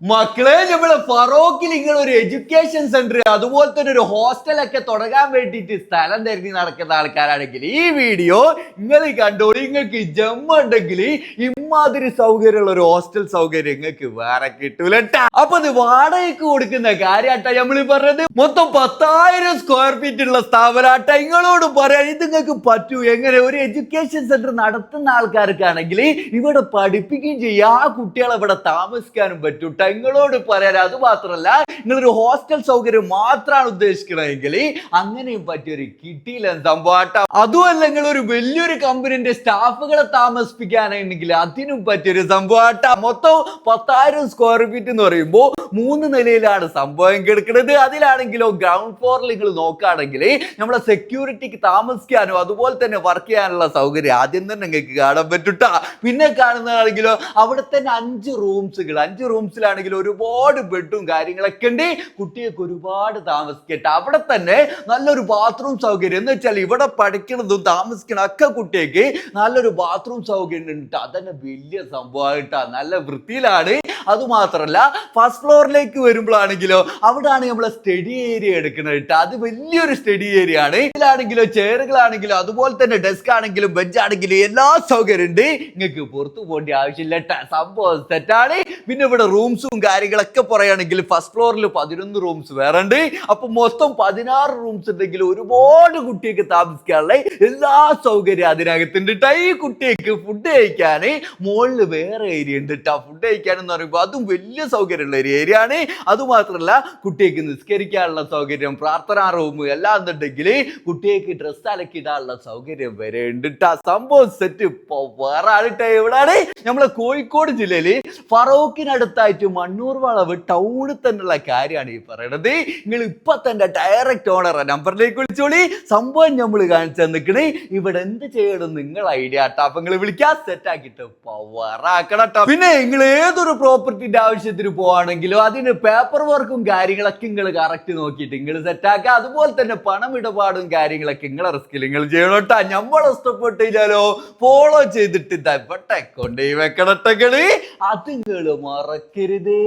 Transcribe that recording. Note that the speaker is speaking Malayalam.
മക്കളെ നമ്മളെ ഫറോക്കിൽ നിങ്ങൾ ഒരു എഡ്യൂക്കേഷൻ സെന്റർ അതുപോലെ തന്നെ ഒരു ഹോസ്റ്റൽ ഒക്കെ തുടങ്ങാൻ വേണ്ടിയിട്ട് സ്ഥലം തിരഞ്ഞു നടക്കുന്ന ആൾക്കാരാണെങ്കിൽ ഈ വീഡിയോ നിങ്ങൾ കണ്ടോ? നിങ്ങൾക്ക് ജമ്മ ഉണ്ടെങ്കിൽ ഇമാതിരി സൗകര്യമുള്ള ഒരു ഹോസ്റ്റൽ സൗകര്യം നിങ്ങൾക്ക് വേറെ കിട്ടൂല ട്ടാ. അപ്പൊ അത് വാടകയ്ക്ക് കൊടുക്കുന്ന കാര്യാട്ട നമ്മൾ പറഞ്ഞത്. മൊത്തം പത്തായിരം സ്ക്വയർ ഫീറ്റ് ഉള്ള സ്ഥാപനാട്ട നിങ്ങളോട് പറയാൻ ഇത് നിങ്ങൾക്ക് പറ്റൂ. എങ്ങനെ? ഒരു എഡ്യൂക്കേഷൻ സെന്റർ നടത്തുന്ന ആൾക്കാർക്കാണെങ്കിൽ ഇവിടെ പഠിപ്പിക്കുകയും ചെയ്യാം. ആ കുട്ടികളെ ഇവിടെ താമസിക്കാനും പറ്റൂ ട്ടാ. നിങ്ങളോട് പറയാൻ അത് മാത്രമല്ല നിങ്ങളൊരു ഹോസ്റ്റൽ സൗകര്യം മാത്രമാണ് ഉദ്ദേശിക്കണമെങ്കിൽ അങ്ങനെയും പറ്റിയൊരു കിട്ടിയില്ല സംഭവം അതുമല്ല നിങ്ങൾ ഒരു വലിയൊരു കമ്പനിന്റെ സ്റ്റാഫുകളെ താമസിപ്പിക്കാനാണെങ്കിൽ അതിനും പറ്റിയൊരു സംഭവം മൊത്തം പത്തായിരം സ്ക്വയർ ഫീറ്റ് എന്ന് പറയുമ്പോൾ മൂന്ന് നിലയിലാണ് സംഭവം കിടക്കുന്നത് അതിലാണെങ്കിലോ ഗ്രൗണ്ട് ഫ്ലോറിൽ നിങ്ങൾ നോക്കുകയാണെങ്കിൽ നമ്മളെ സെക്യൂരിറ്റിക്ക് താമസിക്കാനോ അതുപോലെ തന്നെ വർക്ക് ചെയ്യാനുള്ള സൗകര്യം ആദ്യം തന്നെ നിങ്ങൾക്ക് കാണാൻ പറ്റൂട്ടാ. പിന്നെ കാണുന്നതാണെങ്കിലോ അവിടെ തന്നെ അഞ്ച് റൂംസുകൾ അഞ്ച് റൂംസിലാണെങ്കിൽ ഒരുപാട് ബെഡും കാര്യങ്ങളൊക്കെ ഉണ്ട്. കുട്ടികൾക്ക് ഒരുപാട് താമസിക്കട്ടെ. അവിടെ തന്നെ നല്ലൊരു ബാത്റൂം സൗകര്യം. എന്ന് വെച്ചാൽ ഇവിടെ പഠിക്കണതും താമസിക്കണം ഒക്കെ കുട്ടികൾക്ക് നല്ലൊരു ബാത്റൂം സൗകര്യം ഉണ്ട്. അതന്നെ വലിയ സംഭവമായിട്ടാ. നല്ല വൃത്തിയിലാണ്. അത് മാത്രമല്ല ഫസ്റ്റ് ഫ്ലോറിലേക്ക് വരുമ്പോഴാണെങ്കിലോ അവിടാണ് നമ്മളെ സ്റ്റഡി ഏരിയ എടുക്കുന്നത് കേട്ടോ അത് വലിയൊരു സ്റ്റഡി ഏരിയ ആണ്. ഇതിലാണെങ്കിലോ ചെയറുകളാണെങ്കിലോ അതുപോലെ തന്നെ ഡെസ്ക് ആണെങ്കിലും ബെഞ്ച് ആണെങ്കിലും എല്ലാ സൗകര്യം ഉണ്ട്. നിങ്ങൾക്ക് പുറത്തു പോകേണ്ട ആവശ്യമില്ല സംഭവം സെറ്റാണ് പിന്നെ ഇവിടെ റൂംസും കാര്യങ്ങളൊക്കെ പറയുകയാണെങ്കിൽ ഫസ്റ്റ് ഫ്ലോറിൽ പതിനൊന്ന് റൂംസ് വേറെ ഉണ്ട്. അപ്പൊ മൊത്തം പതിനാറ് റൂംസ് ഉണ്ടെങ്കിൽ ഒരുപാട് കുട്ടികൾക്ക് താമസിക്കാനുള്ള എല്ലാ സൗകര്യം അതിനകത്തുണ്ട്. ഈ കുട്ടികൾക്ക് ഫുഡ് കഴിക്കാൻ മുകളിൽ വേറെ ഏരിയ ഉണ്ട് കേട്ടോ ഫുഡ് കഴിക്കാൻ എന്ന് പറയുമ്പോൾ അതും വലിയ സൗകര്യമുള്ള ഒരു ഏരിയ ആണ് അതുമാത്രമല്ല കുട്ടികൾക്ക് നിസ്കരിക്കാനുള്ള സൗകര്യം പ്രാർത്ഥനാ റൂം എല്ലാം ഉണ്ടെങ്കിൽ കുട്ടികൾക്ക് ഡ്രസ്സ് അലക്കിടാനുള്ള സൗകര്യം വരെ ഉണ്ട്. സംഭവം സെറ്റ് വേറെ ആളിട്ടെ എവിടാണ് നമ്മളെ കോഴിക്കോട് ജില്ലയിൽ ഫറോക്കിനടുത്തായിട്ട് മണ്ണൂർ വളവ് ടൗണിൽ തന്നെയുള്ള കാര്യമാണ് ഈ പറയണത്. നിങ്ങൾ ഇപ്പൊ തന്നെ ഡയറക്റ്റ് ഓണർ നമ്പറിലേക്ക് വിളിച്ചോളി. സംഭവം നമ്മൾ കാണിച്ചു തന്നിക്കണ്. ഇവിടെ എന്ത് ചെയ്യണം നിങ്ങൾ ഐഡിയ ആട്ടാ അപ്പൊ നിങ്ങൾ വിളിക്കാൻ സെറ്റ് ആക്കിട്ട് പവറാക്കണം പിന്നെ നിങ്ങൾ ഏതൊരു പ്രോപ്പർട്ടിന്റെ ആവശ്യത്തിന് പോവാണെങ്കിലോ അതിന് പേപ്പർ വർക്കും കാര്യങ്ങളൊക്കെ നിങ്ങൾ കറക്റ്റ് നോക്കിയിട്ട് നിങ്ങൾ സെറ്റാക്കുക അതുപോലെ തന്നെ പണം ഇടപാടും കാര്യങ്ങളൊക്കെ നിങ്ങളെ റിസ്കിൽ നിങ്ങൾ ചെയ്യണോട്ടാ നമ്മൾ ഇഷ്ടപ്പെട്ടില്ലല്ലോ ഫോളോ ചെയ്തിട്ട് ഇതാ ഇവിടെ കൊണ്ടുപോയി വെക്കണട്ടങ്ങൾ അത് നിങ്ങൾ മറക്കരുതേ.